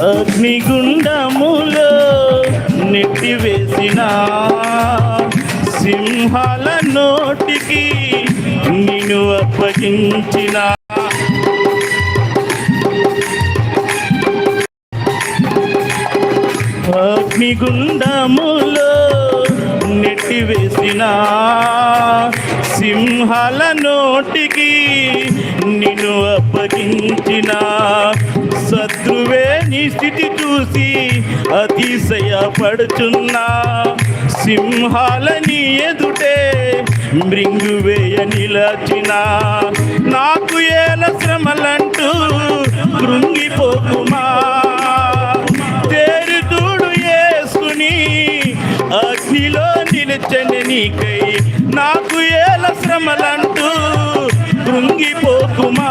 అగ్నిగుండములో నెట్టివేసిన సింహాల నోటికి నిన్ను అప్పగించిన. అగ్నిగుండములో నెట్టివేసిన సింహాల నోటికి నిన్ను అప్పగించిన శత్రువే నీ స్థితి చూసి అతిశయపడుచున్నా. సింహాలని ఎదుటే మృంగువేయ నిలచిన. నాకు ఏల శ్రమలంటూ కృంగిపోకుమా తేరుతూడు వేసుకుని అగ్నిలో నిలిచని నీకై. నాకు ఏల శ్రమలంటూ కృంగిపోకుమా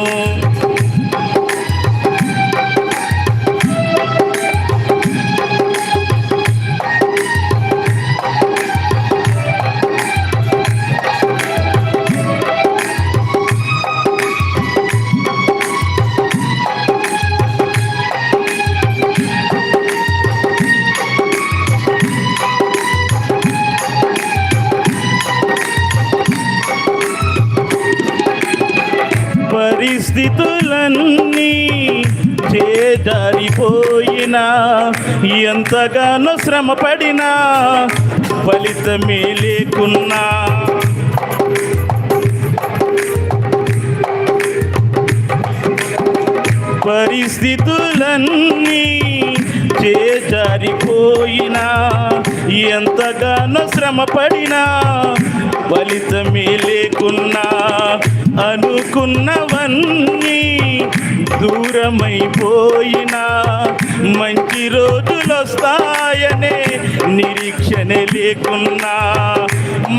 జారిపోయినా ఎంతగానో శ్రమపడినా ఫలితమే లేకున్నా పరిస్థితులన్నీ చేజారిపోయినా ఎంతగానో శ్రమపడినా ఫలితమే లేకున్నా అనుకున్నవన్నీ దూరమైపోయినా మంచి రోజులు వస్తాయనే నిరీక్షణ లేకున్నా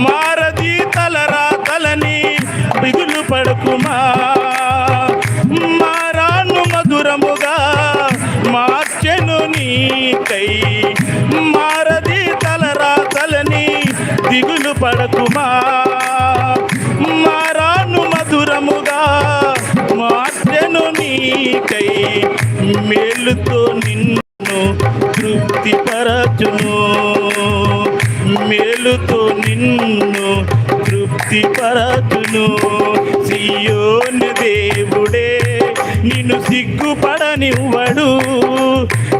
మారది తలరా తలని బిగులు పడుకుమా మేలుతో నిన్ను తృప్తిపరచును. మేలుతో నిన్ను తృప్తిపరచును. సియోని దేవుడే నిన్ను సిగ్గుపడనివ్వడు.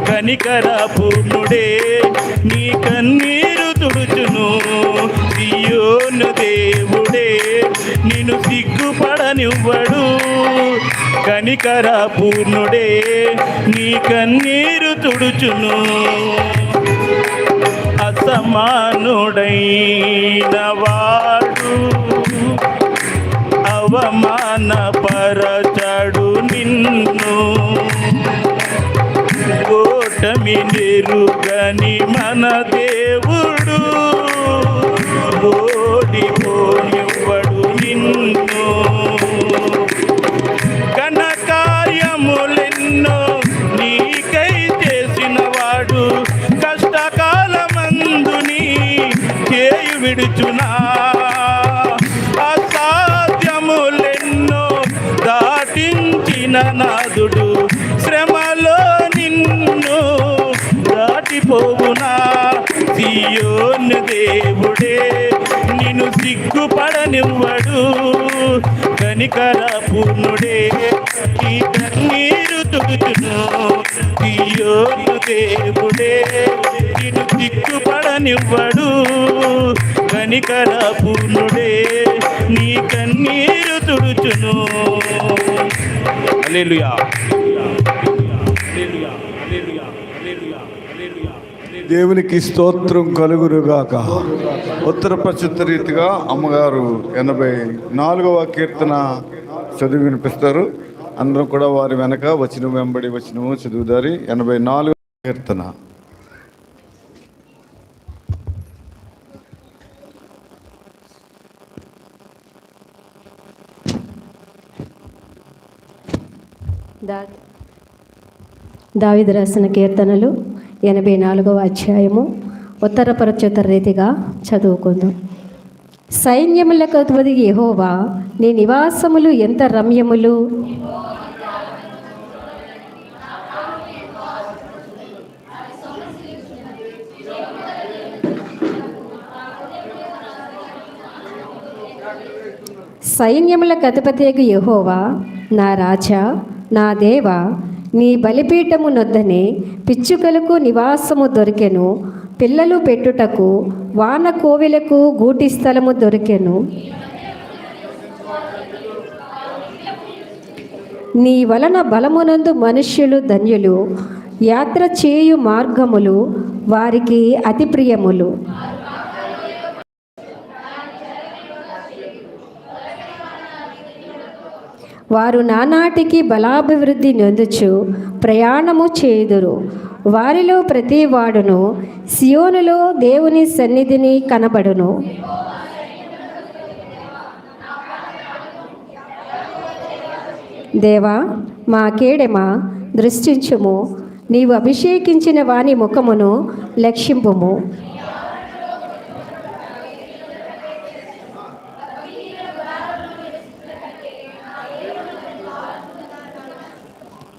కనికర పూర్ణుడే నీ కన్నీరు తుడుచును సియోను దేవుడే నిన్ను సిగ్గుపడనివ్వడు. కనికర పూర్ణుడే నీ కన్నీరు తుడుచును. అసమానుడైన వాడు అవమానపరచడు నిన్ను. ఓటమి నిరుగని మన దేవు నాదుడు శ్రమలో నిన్ను దాటిపోవునా? సియోను దేవుడే నిన్ను సిగ్గుపడనివ్వడు. కనికర పూర్ణుడే ఈ కన్నీరు తుడుచును. సియోను దేవుడే నిన్ను సిగ్గుపడనివ్వడు. కనికర పూర్ణుడే నీ కన్నీరు తుడుచును. హల్లెలూయా. హల్లెలూయా హల్లెలూయా హల్లెలూయా హల్లెలూయా హల్లెలూయా దేవునికి స్తోత్రం కలుగురుగాక ఉత్తర ప్రచుత్త రీతిగా అమ్మగారు ఎనభై నాలుగవ కీర్తన చదివి వినిపిస్తారు. అందరం కూడా వారి వెనక వచ్చిన వెంబడి వచ్చినము చదువుదారి. ఎనభై నాలుగవ కీర్తన. దా దావిద రాసిన కీర్తనలు ఎనభై నాలుగవ అధ్యాయము ఉత్తర ప్రత్యుత్తర రీతిగా చదువుకుందాం. సైన్యములకు అధిపతి యహోవా నీ నివాసములు ఎంత రమ్యములు? సైన్యములకు అధిపతియగు యహోవా నా రాజా నా దేవ నీ బలిపీఠము నొద్దనే పిచ్చుకలకు నివాసము దొరికెను. పిల్లలు పెట్టుటకు వాన కోవిలకు గూటి స్థలము దొరికెను. నీ వలన బలమునందు మనుష్యులు ధన్యులు. యాత్ర చేయు మార్గములు వారికి అతి ప్రియములు. వారు నానాటికి బలాభివృద్ధి నొందుచు ప్రయాణము చేదురు. వారిలో ప్రతి వాడును సియోనులో దేవుని సన్నిధిని కనబడును. దేవా మా కేడెమా దృష్టించుము. నీవు అభిషేకించిన వాని ముఖమును లక్షింపుము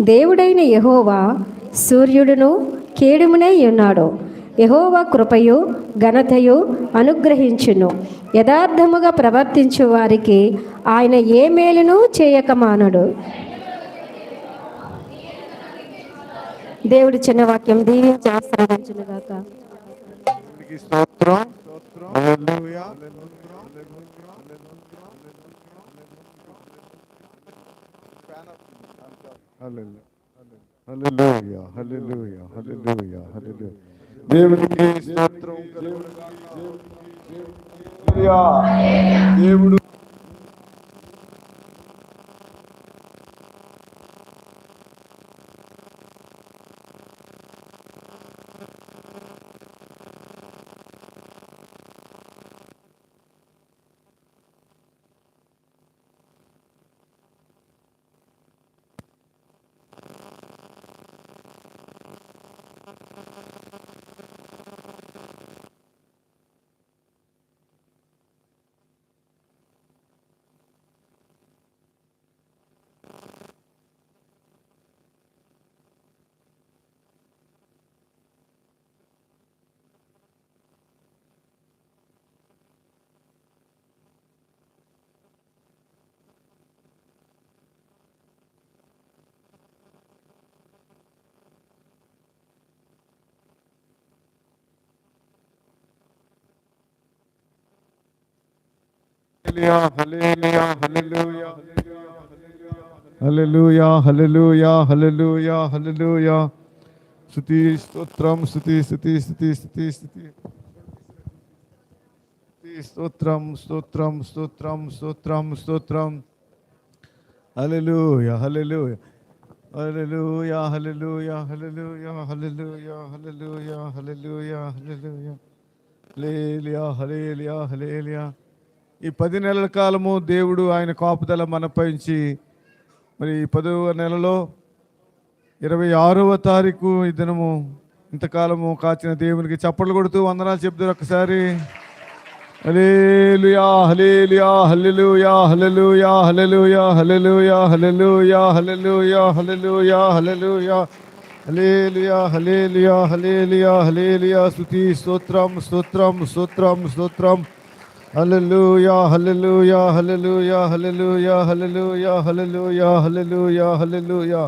దేవుడైన యహోవా సూర్యుడును కేడుమునై ఉన్నాడు. యెహోవా కృపయు ఘనతయు అనుగ్రహించును. యథార్థముగా ప్రవర్తించు వారికి ఆయన ఏ మేలును చేయక మానడు దేవుడి చిన్న వాక్యం దీవించి fan of you, I'm sorry. Hallelujah. Hallelujah. Hallelujah. Hallelujah. Hallelujah. దేవుడికి స్తోత్రం కలుగును దేవుడు హల్లెలూయా, హల్లెలూయా, హల్లెలూయా, హల్లెలూయా, హల్లెలూయా, హల్లెలూయా. స్తుతి స్తోత్రం స్తుతి స్తుతి స్తుతి స్తుతి స్తుతి స్తుతి, స్తోత్రం స్తోత్రం స్తోత్రం స్తోత్రం స్తోత్రం హల్లెలూయా హల్లెలూయా హల్లెలూయా హల్లెలూయా హల్లెలూయా హల్లెలూయా హల్లెలూయా హల్లెలూయా హల్లెలూయా హల్లెలూయా హల్లెలూయా హల్లెలూయా ఈ పది నెలల కాలము దేవుడు ఆయన కాపుదల మనపై ఉంచి మరి ఈ పదవ నెలలో ఇరవై ఆరవ తారీఖు ఈ దినము ఇంతకాలము కాచిన దేవునికి చప్పట్లు కొడుతూ వందనాలు చెప్తారు ఒకసారి హల్లెలూయా హల్లెలూయా హల్లెలూయా హల్లెలూయా హల్లెలూయా హల్లెలూయా హల్లెలూయా హల్లెలూయా హల్లెలూయా హల్లెలూయా హల్లెలూయా హల్లెలూయా హల్లెలూయా హల్లెలూయా స్తుతి స్తోత్రం స్తోత్రం స్తోత్రం స్తోత్రం హల్లెలూయా హల్లెలూయా హల్లెలూయా హల్లెలూయా హల్లెలూయా హల్లెలూయా హల్లెలూయా హల్లెలూయా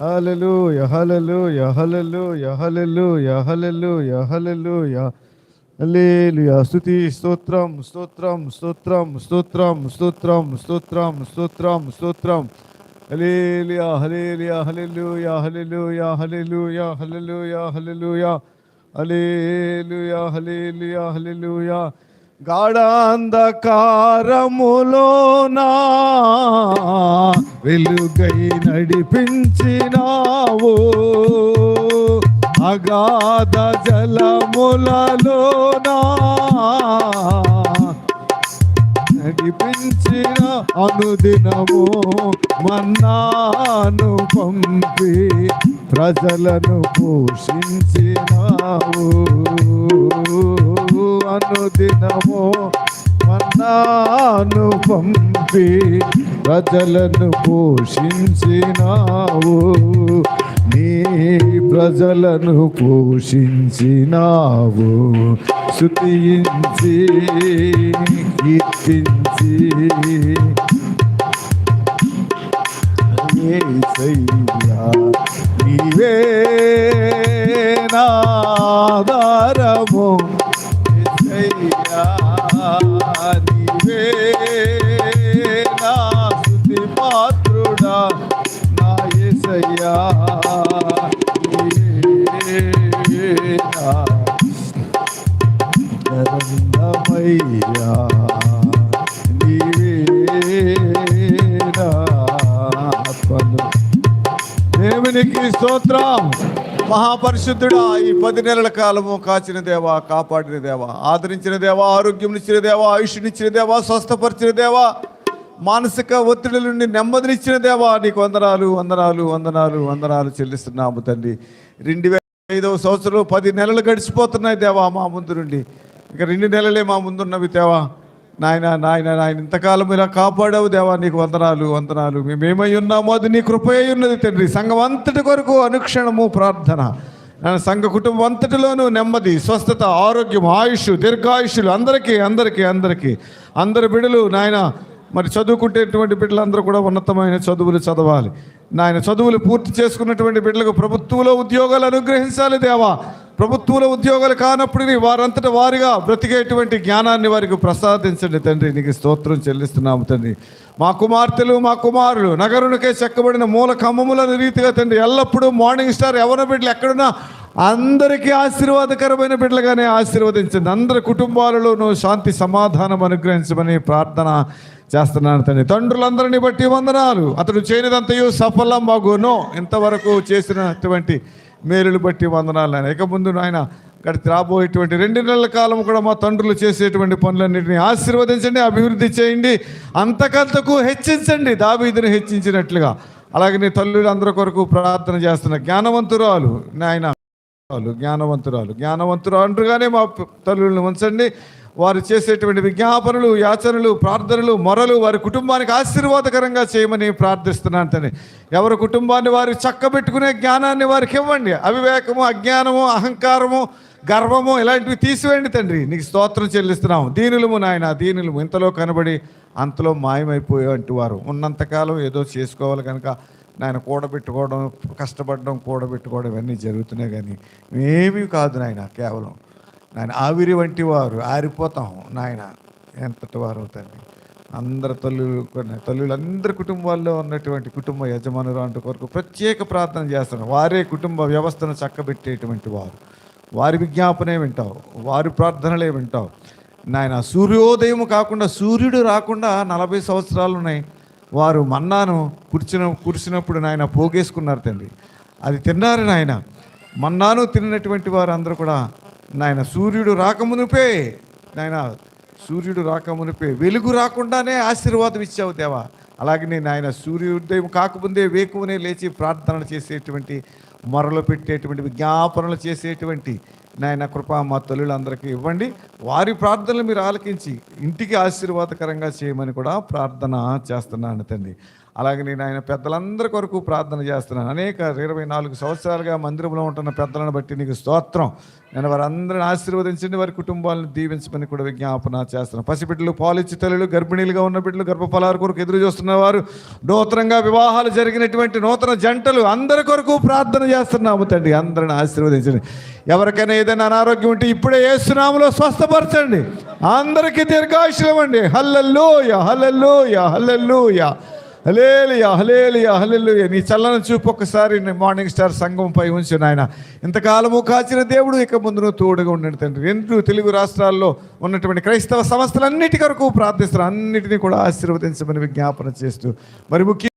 హల్లెలూయా హల్లెలూయా హల్లెలూయా హల్లెలూయా హల్లెలూయా హల్లెలూయా హల్లెలూయా స్తుతి స్తోత్రం స్తోత్రం స్తోత్రం స్తోత్రం స్తోత్రం స్తోత్రం స్తోత్రం స్తోత్రం హల్లెలూయా హల్లెలూయా హల్లెలూయా హల్లెలూయా హల్లెలూయా హల్లెలూయా హల్లెలూయా హల్లెలూయా హల్లెలూయా హల్లెలూయా గాఢాంధకారములోనా వెలుగై నడిపించినావు? అగాధ జలములలోనా నడిపించిన అనుదినము మన్నాను పంపి ప్రజలను పోషించినావు? అనుదినము మన్నాను పంపి ప్రజలను పోషించినావు. నీ ప్రజలను పోషించినావు. శుతించి కీర్తించి. నీవే నాధారము నా స్తుతి పాత్రుడా నా యేసయ్యా, నీవే దేవునికి స్తోత్రం. మహాపరిశుద్ధుడా ఈ పది నెలల కాలము కాచిన దేవా కాపాడిన దేవా ఆదరించిన దేవా ఆరోగ్యం ఇచ్చిన దేవా ఆయుష్నిచ్చిన దేవా స్వస్థపరిచిన దేవా మానసిక ఒత్తిడి నుండి నెమ్మదినిచ్చిన దేవా నీకు వందనాలు వందనాలు వందనాలు వందనాలు చెల్లిస్తున్నాము తండ్రి రెండు వేల ఐదవ సంవత్సరం పది నెలలు గడిచిపోతున్నాయి దేవా మా ముందు నుండి. ఇక రెండు నెలలే మా ముందున్నవి దేవా. నాయన నాయన నాయన ఇంతకాలం ఇలా కాపాడావు దేవా నీకు వందనాలు వందనాలు. మేమేమై ఉన్నామో అది నీ కృపయే ఉన్నది తండ్రి. సంఘం అంతటి కొరకు అనుక్షణము ప్రార్థన. సంఘ కుటుంబం అంతటిలోనూ నెమ్మది స్వస్థత ఆరోగ్యం ఆయుష్ దీర్ఘాయుష్యులు అందరికీ అందరికీ అందరికీ. అందరి బిడ్డలు నాయన మరి చదువుకుంటేటువంటి బిడ్డలందరూ కూడా ఉన్నతమైన చదువులు చదవాలి. నాయన చదువులు పూర్తి చేసుకున్నటువంటి బిడ్డలకు ప్రభుత్వంలో ఉద్యోగాలు అనుగ్రహించాలి దేవా. ప్రభుత్వంలో ఉద్యోగాలు కానప్పుడు వారంతట వారిగా బ్రతికేటువంటి జ్ఞానాన్ని వారికి ప్రసాదించండి తండ్రి. నీకు స్తోత్రం చెల్లిస్తున్నాము తండ్రి. మా కుమార్తెలు మా కుమారులు నగరునికే చెక్కబడిన మూల కమ్మములను రీతిగా తండ్రి ఎల్లప్పుడూ మార్నింగ్ స్టార్ ఎవరి బిడ్డలు ఎక్కడున్నా అందరికీ ఆశీర్వాదకరమైన బిడ్డలుగానే ఆశీర్వదించండి. అందరి కుటుంబాలలోనూ శాంతి సమాధానం అనుగ్రహించమని ప్రార్థన చేస్తున్నాను తండ్రి. తండ్రులందరినీ బట్టి వందనాలు. అతడు చేయనిదంతయు సఫలం మగును. ఇంతవరకు చేసినటువంటి మేలులు బట్టి వందనాలు నాయన. ఇక ముందు నాయన గడిచి రాబోయేటువంటి రెండు నెలల కాలం కూడా మా తండ్రులు చేసేటువంటి పనులన్నింటినీ ఆశీర్వదించండి అభివృద్ధి చేయండి అంతకంతకు హెచ్చించండి దావీదుని హెచ్చించినట్లుగా. అలాగే నీ తల్లులందరి కొరకు ప్రార్థన చేస్తున్న జ్ఞానవంతురాలు నాయన జ్ఞానవంతురాలు జ్ఞానవంతురాలు అంటుగానే మా తల్లులను ఉంచండి. వారు చేసేటువంటి విజ్ఞాపనలు యాచనలు ప్రార్థనలు మొరలు వారి కుటుంబానికి ఆశీర్వాదకరంగా చేయమని ప్రార్థిస్తున్నాను తండ్రి. ఎవరి కుటుంబాన్ని వారు చక్కబెట్టుకునే జ్ఞానాన్ని వారికి ఇవ్వండి. అవివేకము అజ్ఞానము అహంకారము గర్వము ఇలాంటివి తీసివేయండి తండ్రి. నీకు స్తోత్రం చెల్లిస్తున్నాము. దీనులము నాయన దీనులము. ఇంతలో కనబడి అంతలో మాయమైపోయేటువంటి వారు. ఉన్నంతకాలం ఏదో చేసుకోవాలి కనుక నాయన కూడబెట్టుకోవడం కష్టపడడం కూడబెట్టుకోవడం ఇవన్నీ జరుగుతున్నాయి కానీ ఏమీ కాదు నాయన కేవలం నాయన ఆవిరి వంటి వారు ఆరిపోతాం నాయన. ఎంతటి వారు అవుతారు అందరి తల్లులు కొన్ని తల్లులు అందరి కుటుంబాల్లో ఉన్నటువంటి కుటుంబ యజమానులు అంటూ కొరకు ప్రత్యేక ప్రార్థన చేస్తున్నారు వారే కుటుంబ వ్యవస్థను చక్కబెట్టేటువంటి వారు. వారి విజ్ఞాపనే వింటావు వారి ప్రార్థనలే వింటావు. నాయన సూర్యోదయం కాకుండా సూర్యుడు రాకుండా నలభై సంవత్సరాలు ఉన్నాయి. వారు మన్నాను కూర్చున్న కురిసినప్పుడు నాయన పోగేసుకున్నారు తండ్రి. అది తిన్నారు నాయన. మన్నాను తిన్నటువంటి వారు అందరూ కూడా నాయన సూర్యుడు రాకమునుపే నాయన సూర్యుడు రాకమునిపే వెలుగు రాకుండానే ఆశీర్వాదం ఇచ్చావు దేవా. అలాగే నేను ఆయన సూర్యోదయం కాకముందే వేకువనే లేచి ప్రార్థనలు చేసేటువంటి మొరలు పెట్టేటువంటి విజ్ఞాపనలు చేసేటువంటి నాయన కృప మా తల్లులందరికీ ఇవ్వండి. వారి ప్రార్థనలు మీరు ఆలకించి ఇంటికి ఆశీర్వాదకరంగా చేయమని కూడా ప్రార్థన చేస్తున్నాను తండ్రి. అలాగే నేను ఆయన పెద్దలందరి కొరకు ప్రార్థన చేస్తున్నాను. అనేక ఇరవై నాలుగు సంవత్సరాలుగా మందిరంలో ఉంటున్న పెద్దలను బట్టి నీకు స్తోత్రం. నేను వారందరిని ఆశీర్వదించండి వారి కుటుంబాలను దీవించమని కూడా విజ్ఞాపన చేస్తున్నాను. పసిబిడ్డలు పాలిచ్చి తల్లులు గర్భిణీలుగా ఉన్న బిడ్డలు గర్భఫలాల కొరకు ఎదురు చూస్తున్న వారు నూతనంగా వివాహాలు జరిగినటువంటి నూతన జంటలు అందరి కొరకు ప్రార్థన చేస్తున్నాము తండ్రి. అందరిని ఆశీర్వదించండి. ఎవరికైనా ఏదైనా అనారోగ్యం ఉంటే ఇప్పుడే ఏసునామలో స్వస్థపరచండి. అందరికీ దీర్ఘాయుషులం అండి hallelujah hallelujah hallelujah hallelujah hallelujah hallelujah నీ చల్లని చూపు ఒక్కసారి మార్నింగ్ స్టార్ సంఘంపై ఉంచు నాయన. ఇంతకాలము కాచిన దేవుడు ఇక ముందును తోడుగా ఉండండి తండ్రి. రెండు తెలుగు రాష్ట్రాల్లో ఉన్నటువంటి క్రైస్తవ సంస్థలన్నిటి కొరకు ప్రార్థిస్తారు అన్నిటినీ కూడా ఆశీర్వదించమని విజ్ఞాపన చేస్తూ. మరి ముఖ్య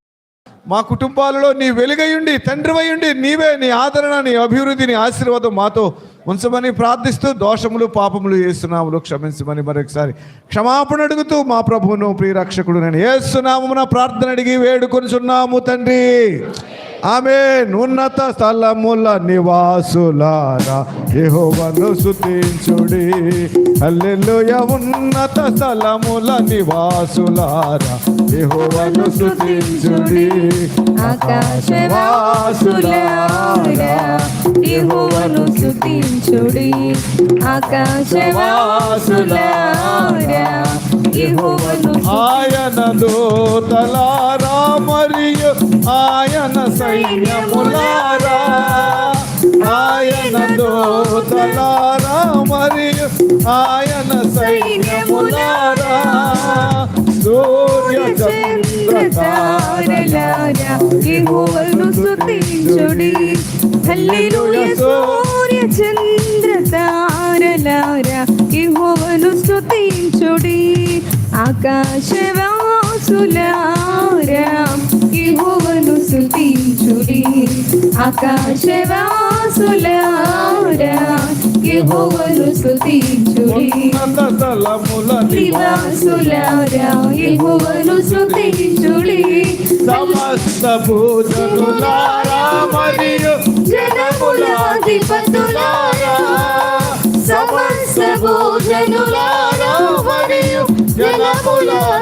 మా కుటుంబాలలో నీ వెలుగయుండి తండ్రివయుండి నీవే నీ ఆదరణ నీ అభివృద్ధి నీ ఆశీర్వాదం మాతో ఉంచమని ప్రార్థిస్తూ దోషములు పాపములు ఏసునాములు క్షమించమని మరొకసారి క్షమాపణ అడుగుతూ మా ప్రభువును ప్రియరక్షకుడు నేను ఏసునామమున ప్రార్థన అడిగి వేడుకొనిచున్నాము తండ్రి. ఆమె ఉన్నత స్థలముల నివాసులారా యహోవను సుతించుడి అల్లెలుయ ఉన్నత స్థలముల నివాసులారా యహోవను సుతించుడి ఆకాశవాసులారా యెహోవాను స్తుతించుడి. ఆకాశవాసులారా యహోవను ఆయన దూతలారా మరి ఆయన సైన్యములారా ఆయన దూతలారా మరియు ఆయన సైన్యములారా సూర్య చంద్ర తారలారా యెహోవాను స్తుతించుడి హల్లెలూయా సూర్య చంద్ర తారలారా యెహోవాను స్తుతించుడి ఆకాశవాసులారా యెహోవాను స్తుతించుడి ఆకాశవాసులారా ఉన్నత స్థలముల నివాసులారా యెహోవాను స్తుతించుడి సమస్త భూజనులారా మరియు జనములాధిపతులారా. సమస్త భోజనులారా మరియు జనములాధిపతులారా.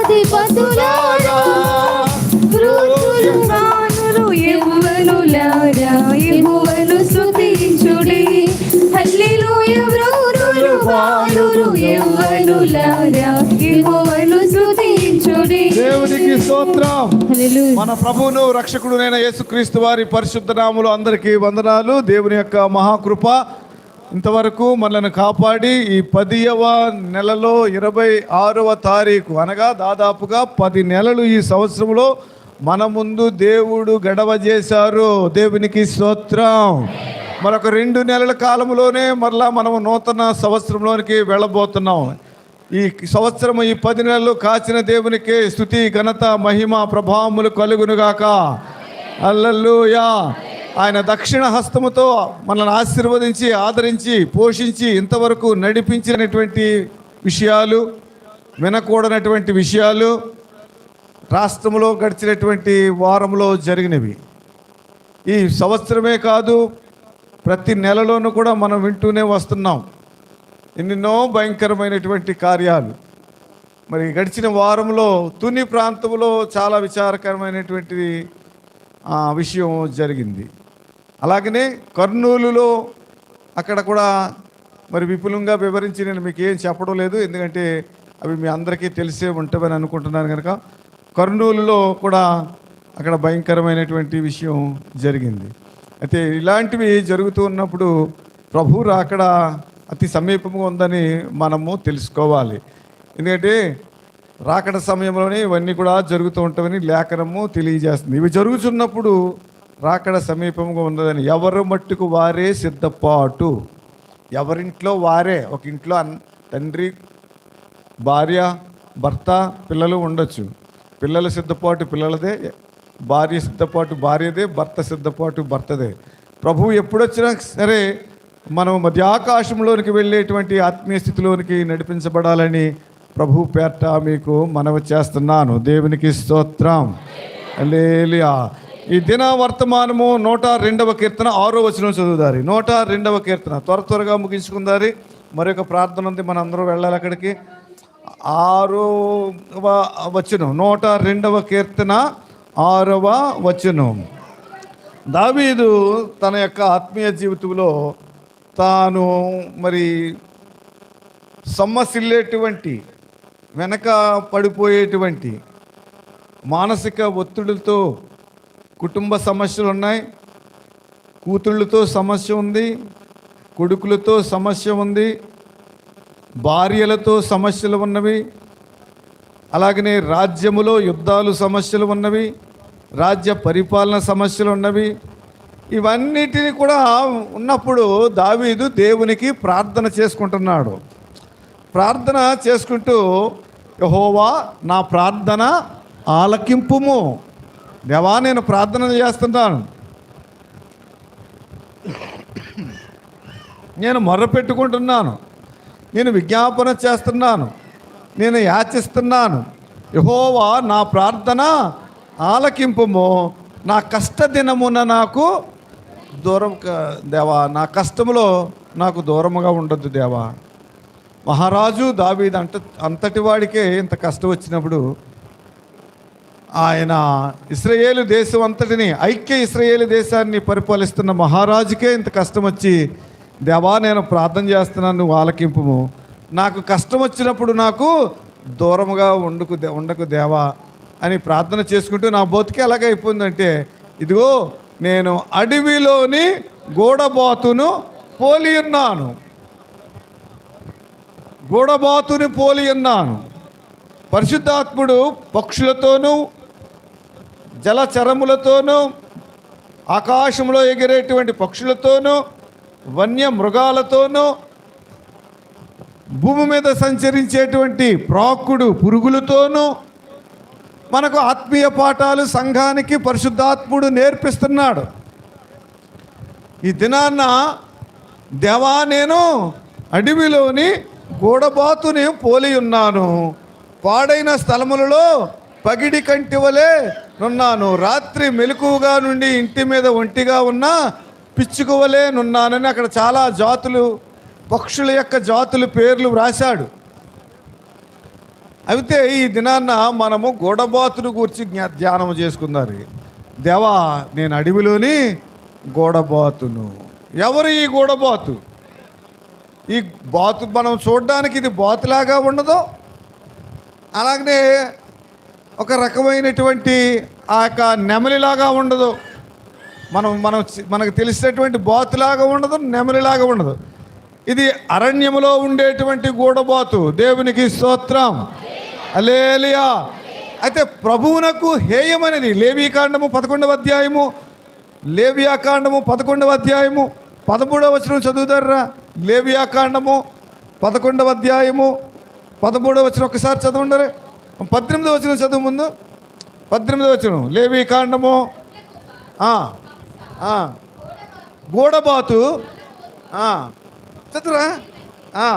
వానులు యవ్వనులారా యెహోవాను స్తుతించుడి. హల్లెలూయా వృద్ధులు వానులు యవ్వనులారా యెహోవాను స్తుతించుడి. దేవునికి స్తోత్రం. మన ప్రభువును రక్షకుడునైన యేసుక్రీస్తు వారి పరిశుద్ధ నాములు అందరికీ వందనాలు. దేవుని యొక్క మహాకృప ఇంతవరకు మనల్ని కాపాడి ఈ పదియవ నెలలో ఇరవై ఆరవ తారీఖు అనగా దాదాపుగా పది నెలలు ఈ సంవత్సరంలో మన ముందు దేవుడు గడవ చేశారు. దేవునికి స్తోత్రం. మరొక రెండు నెలల కాలంలోనే మరలా మనము నూతన సంవత్సరంలోనికి వెళ్ళబోతున్నాం. ఈ సంవత్సరం ఈ పది నెలలు కాచిన దేవునికి స్థుతి ఘనత మహిమ ప్రభావములు కలుగునుగాక. అల్లల్లుయా ఆయన దక్షిణ హస్తముతో మనల్ని ఆశీర్వదించి ఆదరించి పోషించి ఇంతవరకు నడిపించినటువంటి విషయాలు వినకూడనటువంటి విషయాలు రాష్ట్రంలో గడిచినటువంటి వారంలో జరిగినవి. ఈ సంవత్సరమే కాదు ప్రతి నెలలోనూ కూడా మనం వింటూనే వస్తున్నాం. ఎన్నెన్నో భయంకరమైనటువంటి కార్యాలు. మరి గడిచిన వారంలో తుని ప్రాంతంలో చాలా విచారకరమైనటువంటి ఆ, విషయం జరిగింది. అలాగనే కర్నూలులో అక్కడ కూడా మరి విపులంగా వివరించి నేను మీకు ఏం చెప్పడం లేదు. ఎందుకంటే అవి మీ అందరికీ తెలిసే ఉంటామని అనుకుంటున్నాను కనుక కర్నూలులో కూడా అక్కడ భయంకరమైనటువంటి విషయం జరిగింది. అయితే ఇలాంటివి జరుగుతూ ఉన్నప్పుడు ప్రభు రాకడ అతి సమీపంగా ఉందని మనము తెలుసుకోవాలి. ఎందుకంటే రాకడ సమయంలోనే ఇవన్నీ కూడా జరుగుతూ ఉంటామని లేఖనము తెలియజేస్తుంది. ఇవి జరుగుతున్నప్పుడు రాకడ సమీపంగా ఉన్నదని ఎవరు మట్టుకు వారే సిద్ధపాటు. ఎవరింట్లో వారే. ఒక ఇంట్లో తండ్రి భార్య భర్త పిల్లలు ఉండొచ్చు. పిల్లల సిద్ధపాటు పిల్లలదే భార్య సిద్ధపాటు భార్యదే భర్త సిద్ధపాటు భర్తదే. ప్రభువు ఎప్పుడొచ్చినా సరే మనం మధ్యాకాశంలోనికి వెళ్ళేటువంటి ఆత్మీయ స్థితిలోనికి నడిపించబడాలని ప్రభు పేట మీకు మనవి చేస్తున్నాను. దేవునికి స్తోత్రం. లేలియా ఈ దిన వర్తమానము నూట రెండవ కీర్తన ఆరో వచనం చదువుదారి. నూట రెండవ కీర్తన. త్వర త్వరగా ముగించుకుందారి. మరొక ప్రార్థన ఉంది మనందరూ వెళ్ళాలి అక్కడికి. ఆరవ వచనం నూట రెండవ కీర్తన ఆరవ వచనం. దావీదు తన యొక్క ఆత్మీయ జీవితంలో తాను మరి సమ్మసిల్లేటువంటి వెనక పడిపోయేటువంటి మానసిక ఒత్తిడులతో కుటుంబ సమస్యలు ఉన్నాయి. కూతుళ్ళతో సమస్య ఉంది కొడుకులతో సమస్య ఉంది భార్యలతో సమస్యలు ఉన్నవి అలాగనే రాజ్యములో యుద్ధాలు సమస్యలు ఉన్నవి రాజ్య పరిపాలన సమస్యలు ఉన్నవి. ఇవన్నిటిని కూడా ఉన్నప్పుడు దావీదు దేవునికి ప్రార్థన చేసుకుంటున్నాడు. ప్రార్థన చేసుకుంటూ యహోవా నా ప్రార్థన ఆలకింపుము. దేవా నేను ప్రార్థన చేస్తున్నాను. నేను మొర్ర పెట్టుకుంటున్నాను నేను విజ్ఞాపన చేస్తున్నాను. నేను యాచిస్తున్నాను. యహోవా నా ప్రార్థన ఆలకింపుము. నా కష్ట దినమున నాకు దూరం దేవా నా కష్టములో నాకు దూరముగా ఉండద్దు దేవా. మహారాజు దావీద్ అంట అంతటి వాడికే ఇంత కష్టం వచ్చినప్పుడు ఆయన ఇస్రయేలు దేశం అంతటిని ఐక్య ఇస్రయేలు దేశాన్ని పరిపాలిస్తున్న మహారాజుకే ఇంత కష్టం వచ్చి దేవా నేను ప్రార్థన చేస్తున్నాను నువ్వు ఆలకింపుము. నాకు కష్టం వచ్చినప్పుడు నాకు దూరముగా ఉండకు దే- ఉండకు దేవా అని ప్రార్థన చేసుకుంటూ నా బతుకి ఎలాగైపోయిందంటే ఇదిగో నేను అడవిలోని గూడబాతును పోలి ఉన్నాను. గూడబాతుని పోలి ఉన్నాను. పరిశుద్ధాత్ముడు పక్షులతోనూ జలచరములతోనూ ఆకాశంలో ఎగిరేటువంటి పక్షులతోనూ వన్య మృగాలతోనూ భూమి మీద సంచరించేటువంటి ప్రాకుడు పురుగులతోనూ మనకు ఆత్మీయ పాఠాలు సంఘానికి పరిశుద్ధాత్ముడు నేర్పిస్తున్నాడు. ఈ దినాన్న దేవా నేను అడవిలోని గూడబాతుని పోలి ఉన్నాను. పాడైన స్థలములలో పగిడి కంటి వలె ఉన్నాను రాత్రి మెలకువగా నుండి ఇంటి మీద ఒంటిగా ఉన్న పిచ్చుక నున్నానని అక్కడ చాలా జాతులు పక్షుల యొక్క జాతుల పేర్లు వ్రాశాడు. అయితే ఈ దినాన్న మనము గోడబాతును గురించి జ్ఞా ధ్యానం చేసుకున్నారు దేవా నేను అడవిలోని గోడబాతును. ఎవరు ఈ గోడబాతు? ఈ బాతు మనం చూడడానికి ఇది బాతులాగా ఉండదు? అలాగనే ఒక రకమైనటువంటి ఆ యొక్క నెమలిలాగా ఉండదు? మనం మనం మనకు తెలిసినటువంటి బాతులాగా ఉండదు నెమలిలాగా ఉండదు. ఇది అరణ్యములో ఉండేటువంటి గూడబాతు దేవునికి స్తోత్రం. అలేలియా అయితే ప్రభువునకు హేయమనేది లేవీకాండము పదకొండవ అధ్యాయము లేవియాకాండము పదకొండవ అధ్యాయము పదమూడవ వచనం చదువుతారా? లేవియాకాండము పదకొండవ అధ్యాయము పదమూడవ వచనం ఒకసారి చదవండి పద్దెనిమిదవ వచనం చదువు ముందు. పద్దెనిమిదవ వచనం. లేవికాండము. ఆ. గూడబాతు చదురా ఆ.